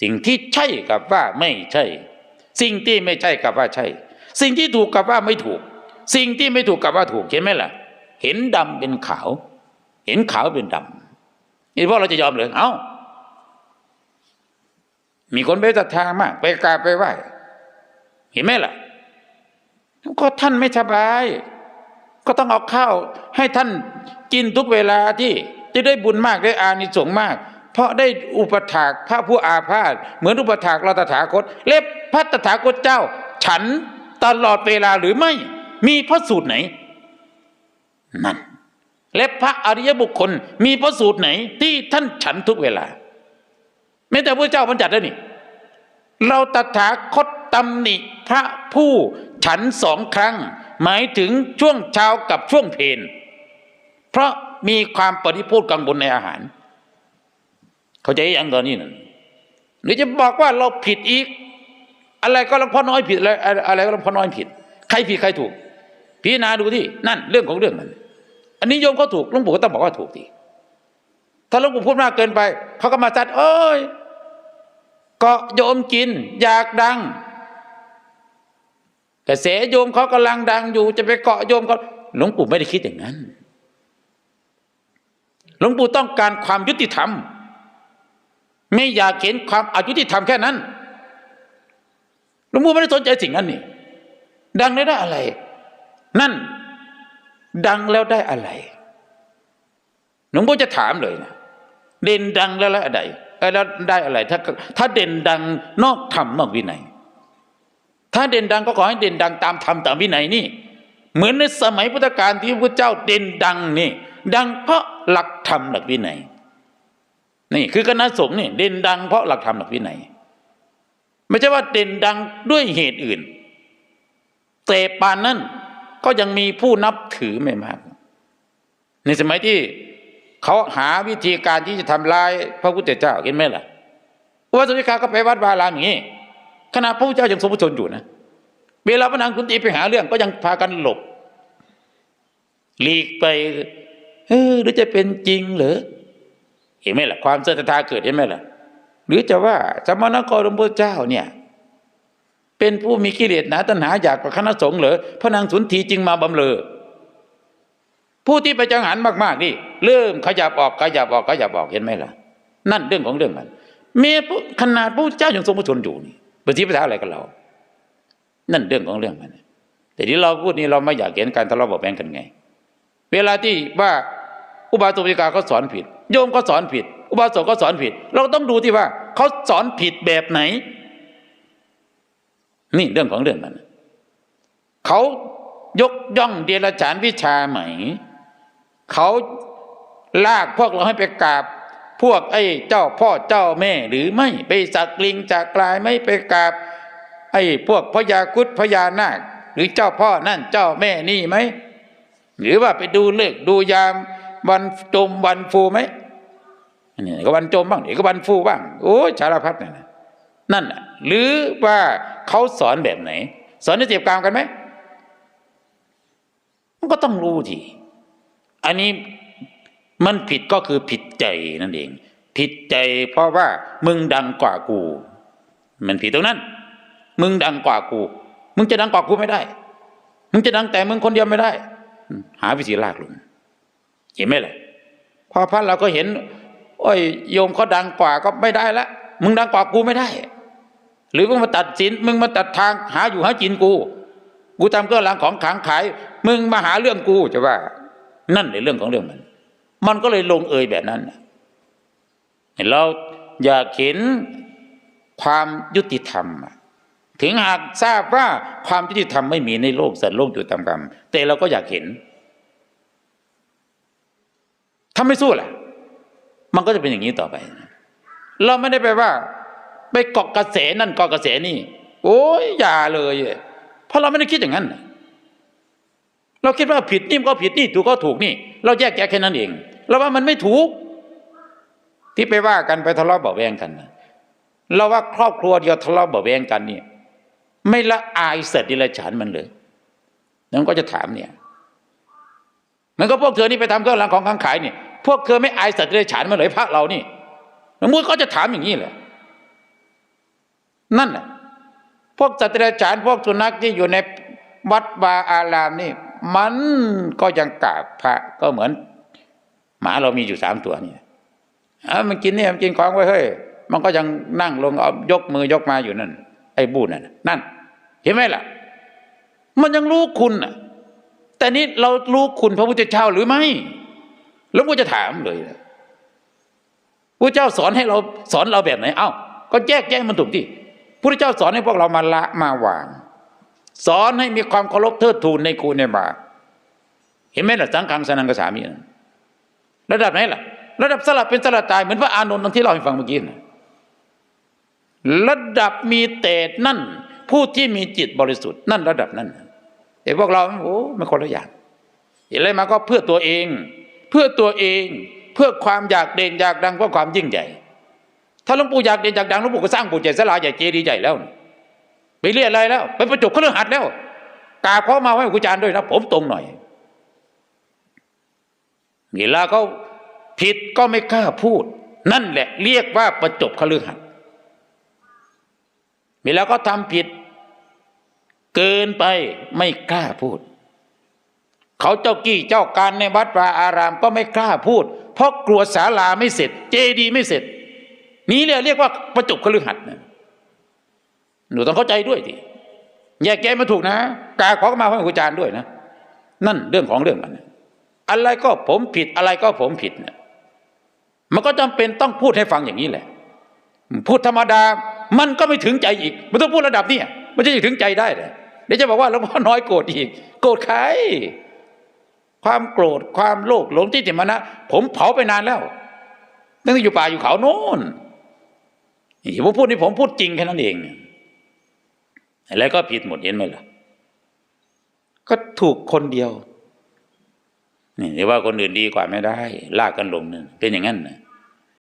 สิ่งที่ใช่กับว่าไม่ใช่ สิ่งที่ไม่ใช่กับว่าใช่ สิ่งที่ถูกกับว่าไม่ถูก สิ่งที่ไม่ถูกกับว่าถูกเห็นไหมล่ะ เห็นดำเป็นขาว เห็นขาวเป็นดำนี่พวกเราจะยอมเลยเอ้ามีคนไปศรัทธามาก ไปกราบไปไหว้เห็นไหมล่ะ ก็ท่านไม่สบาย ก็ต้องเอาข้าวให้ท่านกินทุกเวลาที่จะได้บุญมากได้อานิสงส์มาก เพราะได้อุปถากพระผู้อาพาธเหมือนอุปถากเราตถาคต เล็บพระตถาคตเจ้า ฉันตลอดเวลาหรือไม่ มีพระสูตรไหน นั่นและพระอริยบุคคล มีพระสูตรไหน ที่ท่านฉันทุกเวลาแม้แต่พระเจ้าบัญญัติแล้วนี่ เราตถาคตตำหนิพระผู้ฉันสองครั้ง หมายถึงช่วงเช้ากับช่วงเพลเพราะมีความปฏิพูดกังวลในอาหาร เขาใจยังตอนนี้นั่นหรือจะบอกว่าเราผิดอีก อะไรก็หลวงพ่อน้อยผิดอะไรอะไรก็หลวงพ่อน้อยผิด ใครผิดใครถูก พิจารณาดูที่นั่นเรื่องของเรื่องมันอันนี้โยมก็ถูกหลวงปู่ก็ต้องบอกว่าถูกทีถ้าหลวงปู่พูดมากเกินไปเขาก็มาจัดเอ้ยเกาะโยมกิน อยากดังกระแสโยมเขากำลังดังอยู่ จะไปเกาะโยมเขาหลวงปู่ไม่ได้คิดอย่างนั้น หลวงปู่ต้องการความยุติธรรม ไม่อยากเห็นความอายุติธรรมแค่นั้นหลวงปู่ไม่ได้สนใจสิ่งนั้นนี่ดังแล้วได้อะไร นั่น ดังแล้วได้อะไรหลวงปู่จะถามเลยนะเด่นดังแล้วแล้วอะไรแล้วได้อะไร ถ้าถ้าเด่นดังนอกธรรมนอกวินัย ถ้าเด่นดังก็ขอให้เด่นดังตามธรรมตามวินัยนี่ เหมือนในสมัยพุทธกาลที่พระเจ้าเด่นดังนี่ ดังเพราะหลักธรรมหลักวินัย นี่คือคณะสงฆ์นี่เด่นดังเพราะหลักธรรมหลักวินัยไม่ใช่ว่าเด่นดังด้วยเหตุอื่น แต่ปานนั้นก็ยังมีผู้นับถือไม่มาก ในสมัยที่เขาหาวิธีการที่จะทำลายพระพุทธเจ้าเห็นไหมล่ะวัดสุริกาก็ไปวัดวารามอย่างนี้ขณะพระพุทธเจ้ายังทรงพระชนอยู่นะเวลาพระนางคุณตีไปหาเรื่องก็ยังพากันหลบหลีกไปเออหรือจะเป็นจริงเหรอ เห็นไหมล่ะความเสื่อมศรัทธาเกิดเห็นไหมล่ะ หรือจะว่าสมณกรหลวงพ่อเจ้าเนี่ย เป็นผู้มีกิเลสหนาตัณหาอยากกับคณะสงฆ์เหรอพระนางสุนทรีจึงมาบำเรอผู้ที่ไปจังหันมากๆนี่เริ่มขยับออกขยับออกขยับออกเห็นไหมล่ะ นั่นเรื่องของเรื่องมันเมียขนาดพระเจ้ายังทรงพระชนอยู่นี่ปฏิปทาอะไรกับเรา นั่นเรื่องของเรื่องมันแต่ที่เราพูดนี่เราไม่อยากเห็นการทะเลาะเบาแว้งกันไง เวลาที่ว่า อุบาสกอุบาสิกาเขาสอนผิด โยมก็สอนผิด อุบาสกก็สอนผิด เราต้องดูที่ว่าเขาสอนผิดแบบไหน นี่เรื่องของเรื่องมันเขายกย่องเดรัจฉานวิชาไหม เขาลากพวกเราให้ไปกราบ พวกไอ้เจ้าพ่อเจ้าแม่หรือไม่ไปสักลิงจากกลายไม่ไปกราบ ไอ้พวกพญาคุดพญานาค หรือเจ้าพ่อนั่นเจ้าแม่นี่ไหม หรือว่าไปดูเลิกดูยาม วันจมวันฟูไหมนี่ก็วันจมบ้างเดี๋ยวก็วันฟูบ้างโอ้ยสารพัดนั่นนะนั่นน่ะหรือว่าเขาสอนแบบไหน สอนในเจ็บกรรมกันไหมมันก็ต้องรู้ทีอันนี้มันผิดก็คือผิดใจนั่นเอง ผิดใจเพราะว่ามึงดังกว่ากู มันผิดตรงนั้น มึงดังกว่ากู มึงจะดังกว่ากูไม่ได้ มึงจะดังแต่มึงคนเดียวไม่ได้ หาวิธีลากลง เห็นไหมล่ะพอพระเราก็เห็น โอ้ยโยมเขาดังกว่าก็ไม่ได้ละมึงดังกว่ากูไม่ได้ หรือมึงมาตัดสินมึงมาตัดทางหาอยู่หากินกู กูทำเครื่องรางของขลังขาย มึงมาหาเรื่องกูจะว่า นั่นในเรื่องของเรื่องมัน มันก็เลยลงเอยแบบนั้นเราอยากเห็นความยุติธรรมถึงหากทราบว่าความยุติธรรมไม่มีในโลกสัตว์โลกอยู่ตามกรรมแต่เราก็อยากเห็น ถ้าไม่สู้แหละมันก็จะเป็นอย่างนี้ต่อไป เราไม่ได้ไปว่า ไปเกาะกระแสนั่นเกาะกระแสนี่ โอ้ยอย่าเลย เพราะเราไม่ได้คิดอย่างนั้น เราคิดว่าผิดนี่ก็ผิดนี่ถูกก็ถูกนี่ เราแยกแยะแค่นั้นเองเราว่ามันไม่ถูก ที่ไปว่ากันไปทะเลาะเบาแวงกันเราว่าครอบครัวเดียวทะเลาะเบาแวงกันเนี่ย ไม่ละอายเสร็จดิลฉานมันเลยนั่นก็จะถามเนี่ยมันก็พวกเธอนี่ไปทำเครื่องรางของขังขายเนี่ย พวกเธอไม่อายสัตว์เดรัจฉานมาเลยพระเรานี่มันมุดก็จะถามอย่างนี้แหละ นั่นน่ะพวกสัตว์เดรัจฉานพวกสุนัขที่อยู่ในวัดวาอารามนี่ มันก็ยังกราบพระก็เหมือน หมาเรามีอยู่สามตัวนี่อะมันกินเนี่ยมันกินของไว้เฮ้ยมันก็ยังนั่งลงเอายกมือยกมาอยู่นั่น ไอ้บูนั่นนั่น เห็นไหมล่ะ มันยังรู้คุณน่ะ แต่นี่เรารู้คุณพระพุทธเจ้าหรือไม่ แล้วกูจะถามเลยพระเจ้าสอนให้เราสอนเราแบบไหน เอ้า ก็แยกแยะมันถูกที่พระเจ้าสอนให้พวกเรามาละมาวาง สอนให้มีความเคารพเทิดทูนในครูในบาเห็นไหมล่ะสังฆังสนังกษามีระดับไหนล่ะ ระดับสลับเป็นสลับตายเหมือนพระอานนท์ที่เราให้ฟังเมื่อกี้นะระดับมีเตดนั่น ผู้ที่มีจิตบริสุทธิ์นั่นระดับนั้นแต่พวกเราโอ้ไม่คนละอย่างเห็นอะไรมาก็เพื่อตัวเอง เพื่อตัวเองเพื่อความอยากเด่นอยากดังเพื่อความยิ่งใหญ่ ถ้าหลวงปู่อยากเด่นอยากดังหลวงปู่ก็สร้างปู่ใหญ่สลาใหญ่เจดีย์ใหญ่แล้วไปเรียกอะไรแล้ว ไปประจบเครื่องหัดแล้วกาเขามาให้ครูจารย์ด้วยนะ ผมตรงหน่อยเวลาเขาผิดก็ไม่กล้าพูด นั่นแหละ เรียกว่าประจบคฤหัสถ์เวลาเขาทำผิด เกินไปไม่กล้าพูด เขาเจ้ากี้เจ้าการในวัดวาอารามก็ไม่กล้าพูด เพราะกลัวศาลาไม่เสร็จ เจดีไม่เสร็จ นี้เรียกว่าประจบคฤหัสถ์นะหนูต้องเข้าใจด้วยทีแยกแยะมาถูกนะกาขอมาพระอาจารย์ด้วยนะ นั่นเรื่องของเรื่องมันนอะไรก็ผมผิดอะไรก็ผมผิดเนี่ยมันก็จำเป็นต้องพูดให้ฟังอย่างนี้แหละ พูดธรรมดามันก็ไม่ถึงใจอีก มันต้องพูดระดับเนี้มันจะถึงใจได้เลยเดี๋ยวจะบอกว่าหลวงพ่อน้อยโกรธอีก โกรธใคร ความโกรธความโลภหลงที่ติมานะผมเผาไปนานแล้วตั้งแต่อยู่ป่าอยู่เขาโน่นนี่ผมพูดนี่ผมพูดจริงแค่นั้นเองแล้วก็ผิดหมดเห็นไหมล่ะ ก็ถูกคนเดียวนี่ว่าคนอื่นดีกว่าไม่ได้ ลากกันลงนั่นเป็นอย่างนั้นนะ